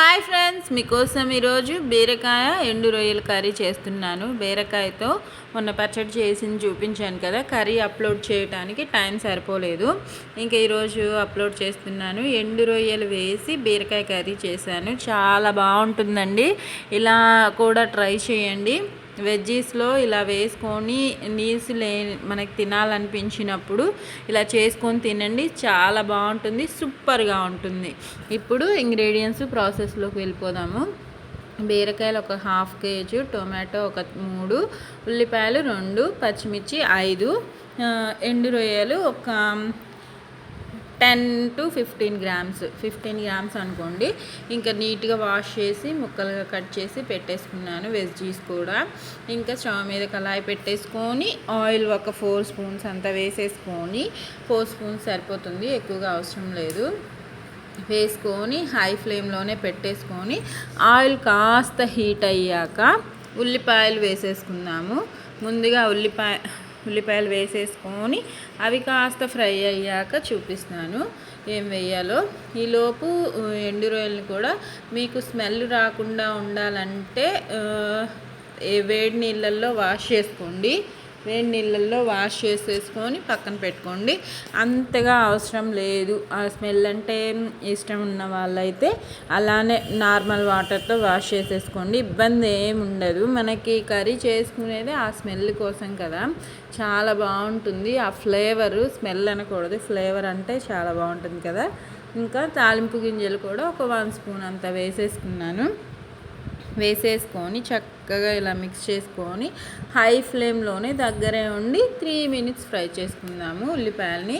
Hi friends మీకోసం ఈరోజు బీరకాయ ఎండు రొయ్యల కర్రీ చేస్తున్నాను. బీరకాయతో మొన్న పచ్చడి చేసింది చూపించాను కదా కర్రీ అప్లోడ్ చేయడానికి టైం సరిపోలేదు. ఇంకా ఈరోజు అప్లోడ్ చేస్తున్నాను. ఎండు రొయ్యలు వేసి బీరకాయ కర్రీ చేశాను. చాలా బాగుంటుందండి. ఇలా కూడా ట్రై చేయండి. వెజ్జీస్లో ఇలా వేసుకొని నీసు లే మనకి తినాలనిపించినప్పుడు ఇలా చేసుకొని తినండి. చాలా బాగుంటుంది. సూపర్గా ఉంటుంది. ఇప్పుడు ఇంగ్రీడియంట్స్ ప్రాసెస్లోకి వెళ్ళిపోదాము. బీరకాయలు ఒక హాఫ్ కేజీ టొమాటో ఒక మూడు ఉల్లిపాయలు రెండు పచ్చిమిర్చి ఐదు ఎండు రొయ్యలు ఒక ten to fifteen grams fifteen grams అనుకోండి. ఇంకా నీట్గా వాష్ చేసి ముక్కలుగా కట్ చేసి పెట్టేసుకున్నాను వెజ్జీస్ కూడా. ఇంకా స్టవ్ మీద కళాయి పెట్టేసుకొని ఆయిల్ ఒక ఫోర్ స్పూన్స్ అంతా వేసేసుకొని ఫోర్ స్పూన్స్ సరిపోతుంది ఎక్కువగా అవసరం లేదు. వేసుకొని హై ఫ్లేమ్లోనే పెట్టేసుకొని ఆయిల్ కాస్త హీట్ అయ్యాక ఉల్లిపాయలు వేసేసుకుందాము. ముందుగా ఉల్లిపాయ ఉల్లిపాయలు వేసేసుకొని అవి కాస్త ఫ్రై అయ్యాక చూపిస్తాను. ఏం వేయాలో? ఈలోపు ఎండు రొయ్యలు కూడా మీకు స్మెల్ రాకుండా ఉండాలంటే వేడి నీళ్ళల్లో వాష్ చేసుకోండి. వేడి నీళ్ళల్లో వాష్ చేసేసుకొని పక్కన పెట్టుకోండి. అంతగా అవసరం లేదు. ఆ స్మెల్ అంటే ఇష్టం ఉన్న వాళ్ళైతే అలానే నార్మల్ వాటర్తో వాష్ చేసేసుకోండి. ఇబ్బంది ఏమి ఉండదు. మనకి కర్రీ చేసుకునేది ఆ స్మెల్ కోసం కదా. చాలా బాగుంటుంది. ఆ ఫ్లేవర్ స్మెల్ అనకూడదు. ఫ్లేవర్ అంటే చాలా బాగుంటుంది కదా. ఇంకా తాలింపు గింజలు కూడా ఒక వన్ స్పూన్ అంత వేసేసుకున్నాను. వేసేసుకొని చక్కగా ఇలా మిక్స్ చేసుకొని హై ఫ్లేమ్లోనే దగ్గరే ఉండి త్రీ మినిట్స్ ఫ్రై చేసుకుందాము ఉల్లిపాయలని.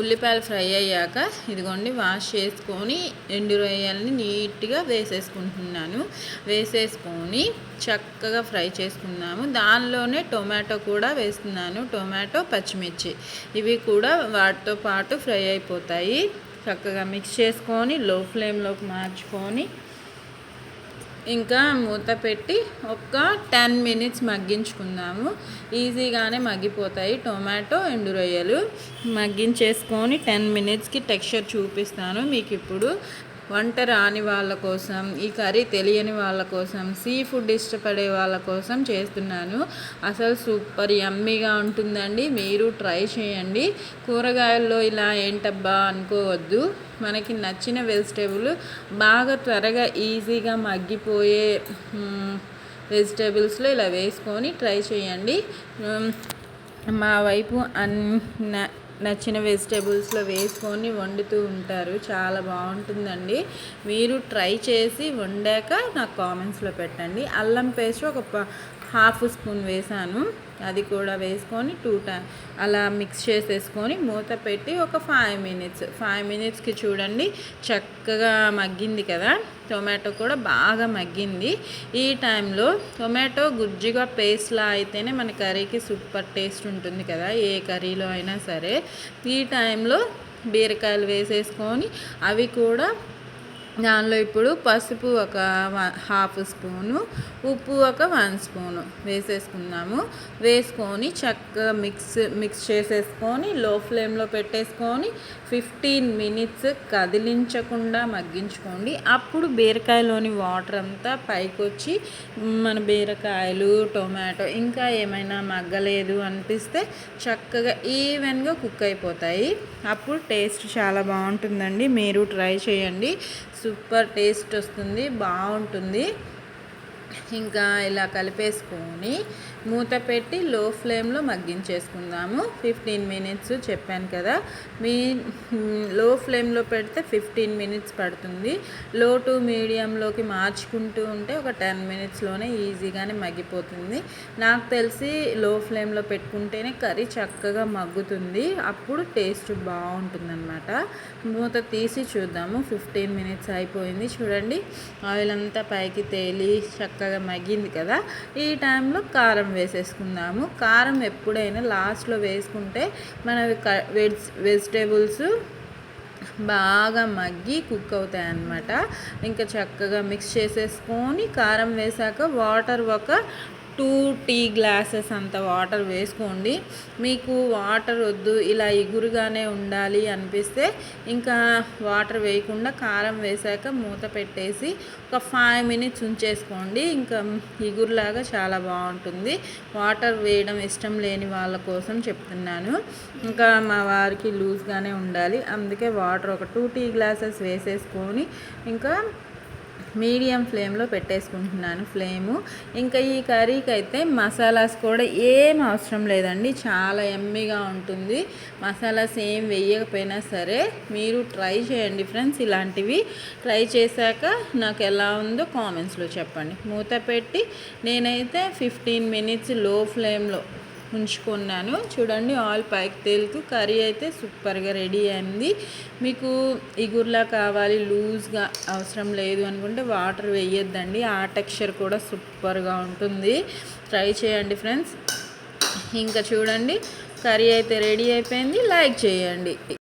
ఉల్లిపాయలు ఫ్రై అయ్యాక ఇదిగోండి వాష్ చేసుకొని ఎండు రొయ్యల్ని నీట్గా వేసేసుకుంటున్నాను. వేసేసుకొని చక్కగా ఫ్రై చేసుకుందాము. దానిలోనే టొమాటో కూడా వేస్తున్నాను. టొమాటో పచ్చిమిర్చి ఇవి కూడా వాటితో పాటు ఫ్రై అయిపోతాయి. చక్కగా మిక్స్ చేసుకొని లో ఫ్లేమ్లోకి మార్చుకొని ఇంకా మూత పెట్టి ఒక టెన్ మినిట్స్ మగ్గించుకుందాము. ఈజీగానే మగ్గిపోతాయి టొమాటో ఎండు రొయ్యలు. మగ్గించేసుకొని టెన్ మినిట్స్కి టెక్స్చర్ చూపిస్తాను. మీకు ఇప్పుడు వంట రాని వాళ్ళ కోసం ఈ కర్రీ తెలియని వాళ్ళ కోసం సీ ఫుడ్ ఇష్టపడే వాళ్ళ కోసం చేస్తున్నాను. అసలు సూపర్ యమ్మీగా ఉంటుందండి. మీరు ట్రై చేయండి. కూరగాయల్లో ఇలా ఏంటబ్బా అనుకోవద్దు. మనకి నచ్చిన వెజిటేబుల్ బాగా త్వరగా ఈజీగా మగ్గిపోయే వెజిటేబుల్స్లో ఇలా వేసుకొని ట్రై చేయండి. మా వైపు అన్న నచ్చిన వెజిటేబుల్స్లో వేసుకొని వండుతూ ఉంటారు. చాలా బాగుంటుందండి. మీరు ట్రై చేసి వండాక నాకు కామెంట్స్లో పెట్టండి. అల్లం పేస్ట్ ఒక హాఫ్ స్పూన్ వేసాను. అది కూడా వేసుకొని టూ టైమ్ అలా మిక్స్ చేసేసుకొని మూత పెట్టి ఒక ఫైవ్ మినిట్స్ ఫైవ్ మినిట్స్కి చూడండి చక్కగా మగ్గింది కదా. టొమాటో కూడా బాగా మగ్గింది. ఈ టైంలో టొమాటో గుజ్జుగా పేస్ట్లా అయితేనే మన కర్రీకి సూపర్ టేస్ట్ ఉంటుంది కదా ఏ కర్రీలో అయినా సరే. ఈ టైంలో బీరకాయలు వేసేసుకొని అవి కూడా దానిలో ఇప్పుడు పసుపు ఒక హాఫ్ స్పూను ఉప్పు ఒక వన్ స్పూను వేసేసుకున్నాము వేసుకొని చక్కగా మిక్స్ మిక్స్ చేసేసుకొని లో ఫ్లేమ్లో పెట్టేసుకొని ఫిఫ్టీన్ మినిట్స్ కదిలించకుండా మగ్గించుకోండి. అప్పుడు బీరకాయలోని వాటర్ అంతా పైకి వచ్చి మన బీరకాయలు టొమాటో ఇంకా ఏమైనా మగ్గలేదు అనిపిస్తే చక్కగా ఈవెన్గా కుక్ అయిపోతాయి. అప్పుడు టేస్ట్ చాలా బాగుంటుందండి. మీరు ట్రై చేయండి. సూపర్ టేస్ట్ వస్తుంది బాగుంటుంది. ఇంకా ఇలా కలిపేసుకొని మూత పెట్టి లో ఫ్లేమ్లో మగ్గించేసుకుందాము. ఫిఫ్టీన్ మినిట్స్ చెప్పాను కదా. మీ లో ఫ్లేమ్లో పెడితే ఫిఫ్టీన్ మినిట్స్ పడుతుంది. లో టు మీడియంలోకి మార్చుకుంటూ ఉంటే ఒక టెన్ మినిట్స్లోనే ఈజీగానే మగ్గిపోతుంది. నాకు తెలిసి లో ఫ్లేమ్లో పెట్టుకుంటేనే కర్రీ చక్కగా మగ్గుతుంది. అప్పుడు టేస్ట్ బాగుంటుందన్నమాట. మూత తీసి చూద్దాము. ఫిఫ్టీన్ మినిట్స్ అయిపోయింది. చూడండి ఆయిల్ అంతా పైకి తేలి చక్క చక్కగా మగ్గింది కదా. ఈ టైంలో కారం వేసేసుకుందాము. కారం ఎప్పుడైనా లాస్ట్లో వేసుకుంటే మన వెజ్ వెజిటేబుల్స్ బాగా మగ్గి కుక్ అవుతాయి అన్నమాట. ఇంకా చక్కగా మిక్స్ చేసేసుకొని కారం వేసాక వాటర్ ఒక టూ టీ గ్లాసెస్ అంత వాటర్ వేసుకోండి. మీకు వాటర్ వద్దు ఇలా ఇగురుగానే ఉండాలి అనిపిస్తే ఇంకా వాటర్ వేయకుండా కారం వేసాక మూత పెట్టేసి ఒక ఫైవ్ మినిట్స్ ఉంచేసుకోండి. ఇంకా ఇగురులాగా చాలా బాగుంటుంది. వాటర్ వేయడం ఇష్టం లేని వాళ్ళ కోసం చెప్తున్నాను. ఇంకా మా వారికి లూజ్గానే ఉండాలి. అందుకే వాటర్ ఒక టూ టీ గ్లాసెస్ వేసేసుకొని ఇంకా మీడియం ఫ్లేమ్లో పెట్టేసుకుంటున్నాను ఫ్లేము. ఇంకా ఈ కర్రీకి అయితే మసాలాస్ కూడా ఏం అవసరం లేదండి. చాలా ఎమ్మిగా ఉంటుంది. మసాలాస్ ఏం వేయకపోయినా సరే మీరు ట్రై చేయండి ఫ్రెండ్స్ ఇలాంటివి. ట్రై చేశాక నాకు ఎలా ఉందో కామెంట్స్లో చెప్పండి. మూత పెట్టి నేనైతే ఫిఫ్టీన్ మినిట్స్లో ఫ్లేమ్లో ఉంచుకున్నాను చూడండి ఆయిల్ పైకి తేలుతూ కర్రీ అయితే సూపర్గా రెడీ అయింది. మీకు ఇగుర్లా కావాలి లూజ్గా అవసరం లేదు అనుకుంటే వాటర్ వేయొద్దండి. ఆ టెక్స్చర్ కూడా సూపర్గా ఉంటుంది. ట్రై చేయండి ఫ్రెండ్స్. ఇంకా చూడండి కర్రీ అయితే రెడీ అయిపోయింది. లైక్ చేయండి.